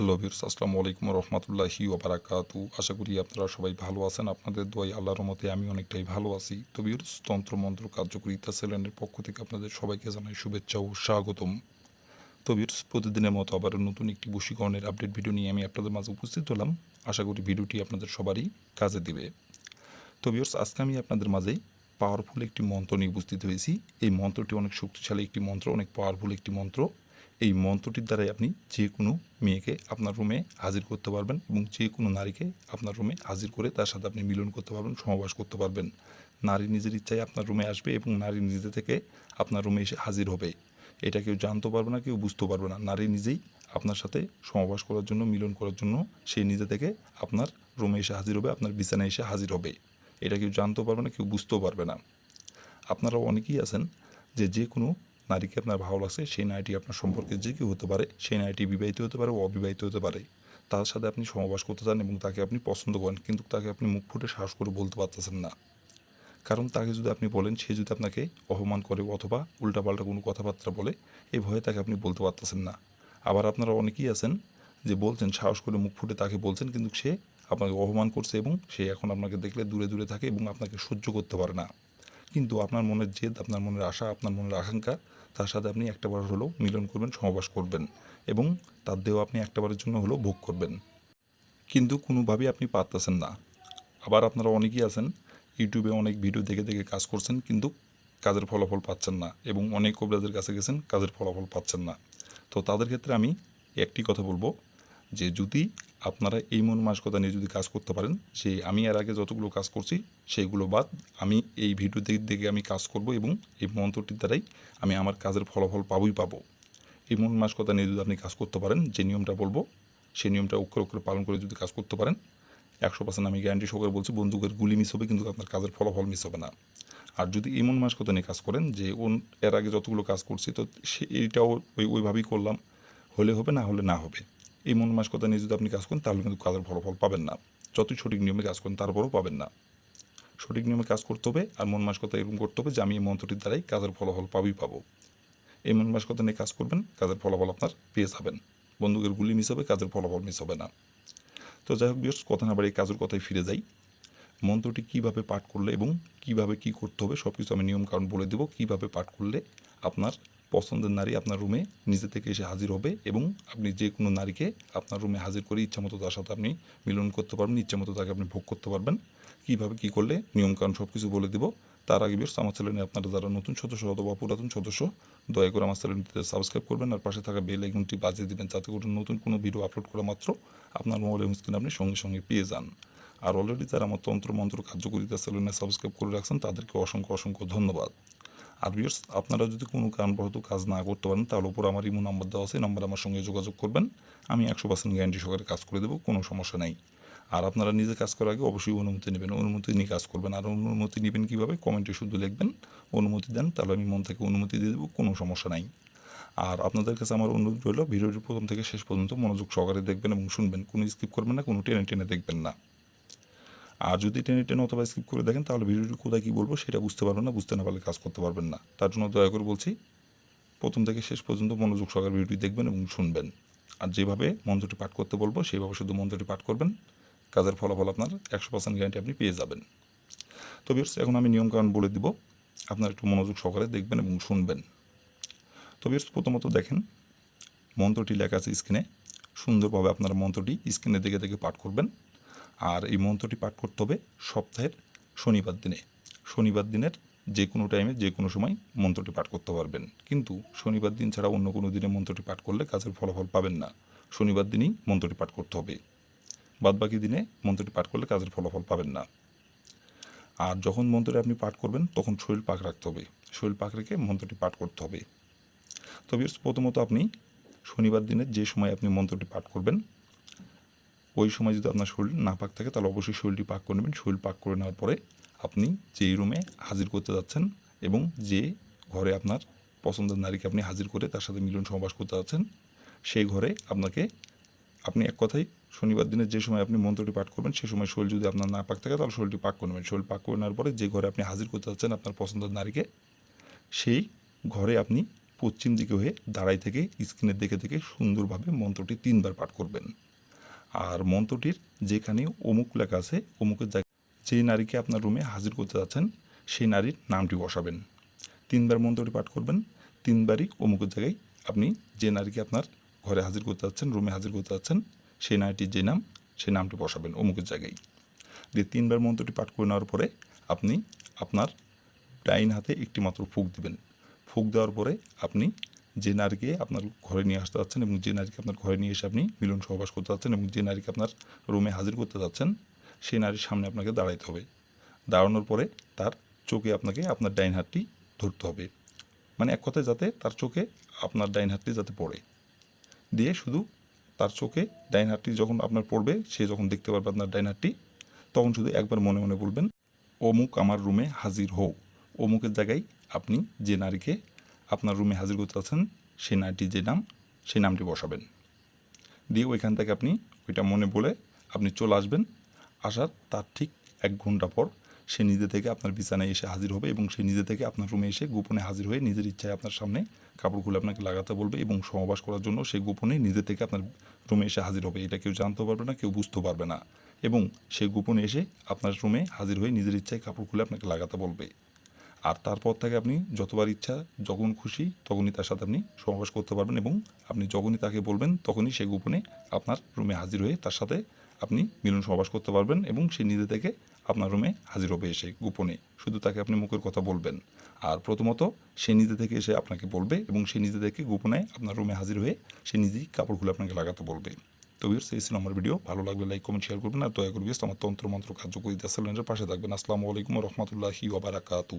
Hello viewers আসসালামু আলাইকুম রহমতুল্লাহি ওবারাকাতু আশা করি আপনারা সবাই ভালো আছেন। আপনাদের দোয়াই আল্লাহর মতে আমি অনেকটাই ভালো আছি। তো ভিউর্স তন্ত্র মন্ত্র কার্যকরিতা সেলেনের পক্ষ থেকে আপনাদের সবাইকে জানাই শুভেচ্ছা ও স্বাগতম। তো ভিউর্স প্রতিদিনের মতো আবার নতুন একটি বশীকরণের আপডেট ভিডিও নিয়ে আমি আপনাদের মাঝে উপস্থিত হলাম। আশা করি ভিডিওটি আপনাদের সবারই কাজে দিবে। তো ভিউর্স আজকে আমি আপনাদের মাঝে পাওয়ারফুল একটি মন্ত্র নিয়ে উপস্থিত হয়েছি। এই মন্ত্রটি অনেক শক্তিশালী একটি মন্ত্র, অনেক পাওয়ারফুল একটি মন্ত্র। এই মন্ত্রটির দ্বারাই আপনি যে কোনো মেয়েকে আপনার রুমে হাজির করতে পারবেন এবং যে কোনো নারীকে আপনার রুমে হাজির করে তার সাথে আপনি মিলন করতে পারবেন সমাবাস করতে পারবেন। নারী নিজের ইচ্ছায় আপনার রুমে আসবে এবং নারী নিজে থেকে আপনার রুমে এসে হাজির হবে। এটা কেউ জানতে পারবে না, কেউ বুঝতে পারবে না। নারী নিজেই আপনার সাথে সমাবাস করার জন্য, মিলন করার জন্য সে নিজে থেকে আপনার রুমে এসে হাজির হবে, আপনার বিছানায় এসে হাজির হবে। এটা কেউ জানতেও পারবে না, কেউ বুঝতেও পারবে না। আপনারা অনেকেই আছেন যে যে কোনো নারীকে আপনার ভালো লাগছে, সেই নারীটি আপনার সম্পর্কে যে কেউ হতে পারে, সেই নারীটি বিবাহিত হতে পারে অবিবাহিত হতে পারে। তার সাথে আপনি সমাবাস করতে চান এবং তাকে আপনি পছন্দ করেন, কিন্তু তাকে আপনি মুখ ফুটে সাহস করে বলতে পারতেছেন না। কারণ তাকে যদি আপনি বলেন, সে যদি আপনাকে অপমান করে অথবা উল্টাপাল্টা কোনো কথাবার্তা বলে এই ভয়ে তাকে আপনি বলতে পারতেছেন না। আবার আপনারা অনেকেই আছেন যে বলছেন, সাহস করে মুখ ফুটে তাকে বলছেন, কিন্তু সে আপনাকে অপমান করছে এবং সে এখন আপনাকে দেখলে দূরে দূরে থাকে এবং আপনাকে সহ্য করতে পারে না। কিন্তু আপনার মনের জেদ, আপনার মনের আশা, আপনার মনের আকাঙ্ক্ষা তার সাথে আপনি একটাবার হলেও মিলন করবেন, সমাবাস করবেন এবং তার দেহ আপনি একটাবারের জন্য হলেও ভোগ করবেন। কিন্তু কোনোভাবেই আপনি পারতেছেন না। আবার আপনারা অনেকেই আছেন, ইউটিউবে অনেক ভিডিও দেখে দেখে কাজ করছেন কিন্তু কাজের ফলাফল পাচ্ছেন না এবং অনেক কবিরাজের কাছে গেছেন, কাজের ফলাফল পাচ্ছেন না। তো তাদের ক্ষেত্রে আমি একটি কথা বলব যে যদি আপনারা এই মন মানসিকতা নিয়ে যদি কাজ করতে পারেন যে আমি এর আগে যতগুলো কাজ করছি, সেইগুলো বাদ আমি এই ভিডিও দেখে দেখে আমি কাজ করব এবং এই মন্ত্রটির দ্বারাই আমি আমার কাজের ফলাফল পাবই পাবো। এই মন মানসিকতা নিয়ে যদি আপনি কাজ করতে পারেন, যে নিয়মটা বলব, সেই নিয়মটা অক্ষরে অক্ষরে পালন করে যদি কাজ করতে পারেন, একশো পার্সেন্ট আমি গ্যারান্টি সহকারে বলছি, বন্দুকের গুলি মিস হবে, কিন্তু আপনার কাজের ফলাফল মিস হবে না। আর যদি এমন মানসিকতা নিয়ে কাজ করেন, যে ওন এর আগে যতগুলো কাজ করছি, তো সে এইটাও ওই, ওইভাবেই করলাম, হলে হবে না হলে না হবে। এই মন মানসিকতা নিয়ে যদি আপনি কাজ করেন, তাহলে কিন্তু কাজের ফলাফল পাবেন না। যতই সঠিক নিয়মে কাজ করেন, তারপরেও পাবেন না। সঠিক নিয়মে কাজ করতে হবে আর মন মানসিকতা এরকম করতে হবে যে আমি এই মন্ত্রটির দ্বারাই কাজের ফলাফল পাবই পাবো। এই মন মানসিকতা নিয়ে কাজ করবেন, কাজের ফলাফল আপনার পেয়ে যাবেন। বন্দুকের গুলি মিস হবে, কাজের ফলাফল মিস হবে না। তো যাই হোক বিয়স কথা না বাড়ি কাজের কথায় ফিরে যাই। মন্ত্রটি কীভাবে পাঠ করলে এবং কীভাবে কি করতে হবে সব কিছু আমি নিয়মকানুন বলে দেবো। কীভাবে পাঠ করলে আপনার পছন্দের নারী আপনার রুমে নিজে থেকে এসে হাজির হবে এবং আপনি যে কোনো নারীকে আপনার রুমে হাজির করে ইচ্ছামতো তার সাথে আপনি মিলন করতে পারবেন ইচ্ছামতো তাকে আপনি ভোগ করতে পারবেন। কীভাবে কী করলে, নিয়মকানুন সব কিছু বলে দেবো। তার আগে বেশ আমার চ্যানেলে আপনারা যারা নতুন সদস্য অথবা পুরাতন সদস্য, দয়া করে আমার চ্যানেলটিতে সাবস্ক্রাইব করবেন আর পাশে থাকা বেল আইকনটি বাজিয়ে দেবেন যাতে করে নতুন কোনো ভিডিও আপলোড করা মাত্র আপনার মোবাইলের স্ক্রিনে আপনি সঙ্গে সঙ্গে পেয়ে যান। আর অলরেডি যারা আমার তন্ত্র মন্ত্র কার্যকরিতা চ্যানেলে সাবস্ক্রাইব করে রাখছেন, তাদেরকে অসংখ্য অসংখ্য ধন্যবাদ। আর বিয়ার্স আপনারা যদি কোনো কারণবশত কাজ না করতে পারেন, তাহলে উপর আমার ইমো নাম্বার দেওয়া আছে নাম্বার আমার সঙ্গে যোগাযোগ করবেন। আমি একশো পার্সেন্ট গ্যারান্টি সহকারে কাজ করে দেবো, কোনো সমস্যা নেই। আর আপনারা নিজে কাজ করার আগে অবশ্যই অনুমতি নেবেন। অনুমতি নিয়ে কাজ করবেন। আর অনুমতি নেবেন কীভাবে? কমেন্টে শুধু লিখবেন, অনুমতি দেন, তাহলে আমি মন থেকে অনুমতি দিয়ে দেবো, কোনো সমস্যা নাই। আর আপনাদের কাছে আমার অনুরোধ রইল, ভিডিওটি প্রথম থেকে শেষ পর্যন্ত মনোযোগ সহকারে দেখবেন এবং শুনবেন। কোনো স্কিপ করবেন না, কোনো টেনে টেনে দেখবেন না। আর যদি টেনে টেনে অথবা স্কিপ করে দেখেন, তাহলে ভিডিওটি কোথায় কী বলব সেটা বুঝতে পারবেন না, বুঝতে না পারলে কাজ করতে পারবেন না। তার জন্য দয়া করে বলছি, প্রথম থেকে শেষ পর্যন্ত মনোযোগ সহকারে ভিডিওটি দেখবেন এবং শুনবেন। আর যেভাবে মন্ত্রটি পাঠ করতে বলব, সেইভাবে শুধু মন্ত্রটি পাঠ করবেন। কাজের ফলাফল আপনার একশো পার্সেন্ট গ্যারান্টি আপনি পেয়ে যাবেন। তো বিয়ার্স এখন আমি নিয়মকানুন বলে দিব, আপনার একটু মনোযোগ সহকারে দেখবেন এবং শুনবেন। তো বিয়ার্স প্রথমত দেখেন, মন্ত্রটি লেখা আছে স্ক্রিনে। সুন্দরভাবে আপনারা মন্ত্রটি স্ক্রিনে দেখে দেখে পাঠ করবেন। আর এই মন্ত্রটি পাঠ করতে হবে সপ্তাহের শনিবার দিনে। শনিবার দিনের যে কোনো টাইমে যে কোনো সময় মন্ত্রটি পাঠ করতে পারবেন। কিন্তু শনিবার দিন ছাড়া অন্য কোনো দিনে মন্ত্রটি পাঠ করলে কাজের ফলাফল পাবেন না। শনিবার দিনই মন্ত্রটি পাঠ করতে হবে। বাদবাকি দিনে মন্ত্রটি পাঠ করলে কাজের ফলাফল পাবেন না। আর যখন মন্ত্রটি আপনি পাঠ করবেন, তখন শরীর পাক রাখতে হবে। শরীর পাক রেখে মন্ত্রটি পাঠ করতে হবে। তবে প্রথমত আপনি শনিবার দিনের যে সময় আপনি মন্ত্রটি পাঠ করবেন ওই সময় যদি আপনার শরীর না পাক থাকে, তাহলে অবশ্যই শরীরটি পাক করে নেবেন। শরীর পাক করে নেওয়ার পরে আপনি যেই রুমে হাজির করতে যাচ্ছেন এবং যে ঘরে আপনার পছন্দের নারীকে আপনি হাজির করে তার সাথে মিলন সমাবাস করতে যাচ্ছেন, সেই ঘরে আপনাকে, আপনি এক কথাই শনিবার দিনের যে সময় আপনি মন্ত্রটি পাঠ করবেন সেই সময় শরীর যদি আপনার না পাক থাকে, তাহলে শরীরটি পাক করে নেবেন। শরীর পাক করে নেওয়ার পরে যে ঘরে আপনি হাজির করতে যাচ্ছেন আপনার পছন্দের নারীকে, সেই ঘরে আপনি পশ্চিম দিকে হয়ে দাঁড়াই থেকে স্ক্রিনের দিকে থেকে সুন্দরভাবে মন্ত্রটি তিনবার পাঠ করবেন। আর মন্ত্রটির যেখানে অমুক লেখা আছে, অমুকের জায়গায় যেই নারীকে আপনার রুমে হাজির করতে যাচ্ছেন, সেই নারীর নামটি বসাবেন। তিনবার মন্ত্রটি পাঠ করবেন, তিনবারই অমুকের জায়গায় আপনি যে নারীকে আপনার ঘরে হাজির করতে যাচ্ছেন রুমে হাজির করতে যাচ্ছেন, সেই নারীটির যে নাম, সেই নামটি বসাবেন অমুকের জায়গায়। দিয়ে তিনবার মন্ত্রটি পাঠ করে নেওয়ার পরে আপনি আপনার ডাইন হাতে একটি মাত্র ফুক দিবেন। ফুক দেওয়ার পরে আপনি যে নারীকে আপনার ঘরে নিয়ে আসতে যাচ্ছেন এবং যে নারীকে আপনার ঘরে নিয়ে এসে আপনি মিলন সহবাস করতে যাচ্ছেন এবং যে নারীকে আপনার রুমে হাজির করতে যাচ্ছেন সেই নারীর সামনে আপনাকে দাঁড়াইতে হবে। দাঁড়ানোর পরে তার চোখে আপনাকে আপনার ডাইন হাতটি ধরতে হবে। মানে এক কথায় যাতে তার চোখে আপনার ডাইন হাতটি যাতে পড়ে। দিয়ে শুধু তার চোখে ডাইন হাতটি যখন আপনার পড়বে, সে যখন দেখতে পারবে আপনার ডাইন হাতটি, তখন শুধু একবার মনে মনে বলবেন, অমুক আমার রুমে হাজির হও। অমুকের জায়গায় আপনি যে নারীকে আপনার রুমে হাজির করতে আছেন, সেই নারীটির যে নাম, সেই নামটি বসাবেন। দিয়ে ওইখান থেকে আপনি ওইটা মনে বলে আপনি চলে আসবেন। আসার তার ঠিক এক ঘণ্টা পর সে নিজে থেকে আপনার বিছানায় এসে হাজির হবে এবং সে নিজে থেকে আপনার রুমে এসে গোপনে হাজির হয়ে নিজের ইচ্ছায় আপনার সামনে কাপড় খুলে আপনাকে লাগাতে বলবে এবং সহবাস করার জন্য সে গোপনে নিজে থেকে আপনার রুমে এসে হাজির হবে। এটা কেউ জানতেও পারবে না, কেউ বুঝতে পারবে না। এবং সে গোপনে এসে আপনার রুমে হাজির হয়ে নিজের ইচ্ছায় কাপড় খুলে আপনাকে লাগাতে বলবে। আর তারপর থেকে আপনি যতবার ইচ্ছা, যখন খুশি, তখনই তার সাথে আপনি সহবাস করতে পারবেন এবং আপনি যখনই তাকে বলবেন, তখনই সে গোপনে আপনার রুমে হাজির হয়ে তার সাথে আপনি মিলন সহবাস করতে পারবেন এবং সে নিজে থেকে আপনার রুমে হাজির হবে এসে গোপনে। শুধু তাকে আপনি মুখের কথা বলবেন। আর প্রথমত, সে নিজে থেকে এসে আপনাকে বলবে এবং সে নিজে থেকে গোপনে আপনার রুমে হাজির হয়ে সে নিজেই কাপড় খুলে আপনাকে লাগাতে বলবে। তো ভিউয়ার্স, এই ছিল আমার ভিডিও। ভালো লাগলে লাইক, কমেন্ট শেয়ার করবেন আর দয়া করবে আমার তন্ত্র মন্ত্র কার্যকরিতা চ্যানেলের পাশে থাকবেন। আসসালামু আলাইকুম রহমতুল্লাহি ওবারাকাতু